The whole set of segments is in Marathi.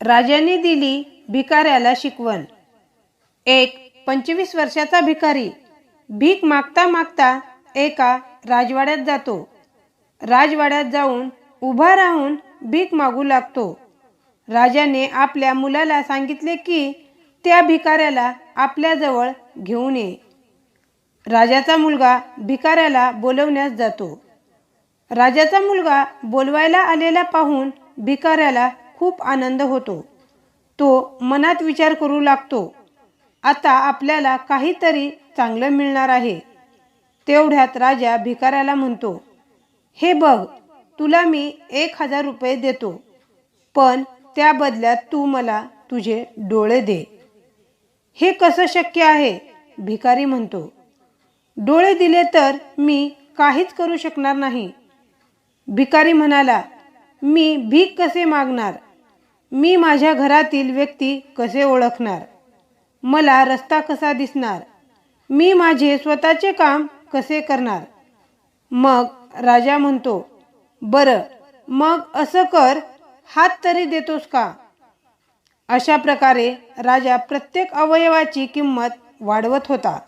राजाने दिली भिकाऱ्याला शिकवण. एक पंचवीस वर्षाचा भिकारी. भीक मागता मागता एका राजवाड्यात जातो. राजवाड्यात जाऊन उभा राहून भीक मागू लागतो. राजाने आपल्या मुलाला सांगितले की त्या भिकाऱ्याला आपल्याजवळ घेऊन ये. राजाचा मुलगा भिकाऱ्याला बोलवण्यास जातो. राजाचा मुलगा बोलवायला आलेला पाहून भिकाऱ्याला खूप आनंद होतो. तो मनात विचार करू लागतो आता आपल्याला काहीतरी चांगलं मिळणार आहे. तेवढ्यात राजा भिकाऱ्याला म्हणतो हे बघ तुला मी एक हजार रुपये देतो पण त्या बदल्यात तू मला तुझे डोळे दे. हे कसं शक्य आहे? भिकारी म्हणतो. डोळे दिले तर मी काहीच करू शकणार नाही. भिकारी म्हणाला मी भीक कसे मागणार? मी माझ्या घरातील व्यक्ती कसे ओळखणार? मला रस्ता कसा दिसणार? मी माझे स्वतःचे काम कसे करणार? मग राजा म्हणतो बरं मग असं कर हात तरी देतोस का? अशा प्रकारे राजा प्रत्येक अवयवाची किंमत वाढवत होता.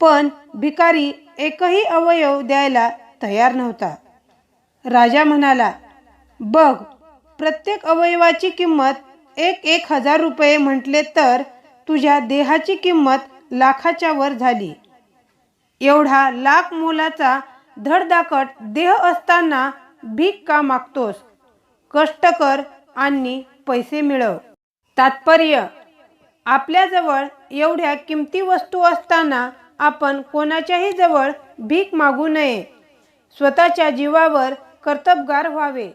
पण भिकारी एकही अवयव द्यायला तयार नव्हता. राजा म्हणाला बघ प्रत्येक अवयवाची किंमत एक एक हजार रुपये म्हटले तर तुझ्या देहाची किंमत लाखाच्या वर झाली. एवढा लाख मोलाचा धडधाकट देह असताना भीक का मागतोस? कष्ट कर आणि पैसे मिळव. तात्पर्य आपल्याजवळ एवढ्या किमती वस्तू असताना आपण कोणाच्याही जवळ भीक मागू नये. स्वतःच्या जीवावर कर्तबगार व्हावे.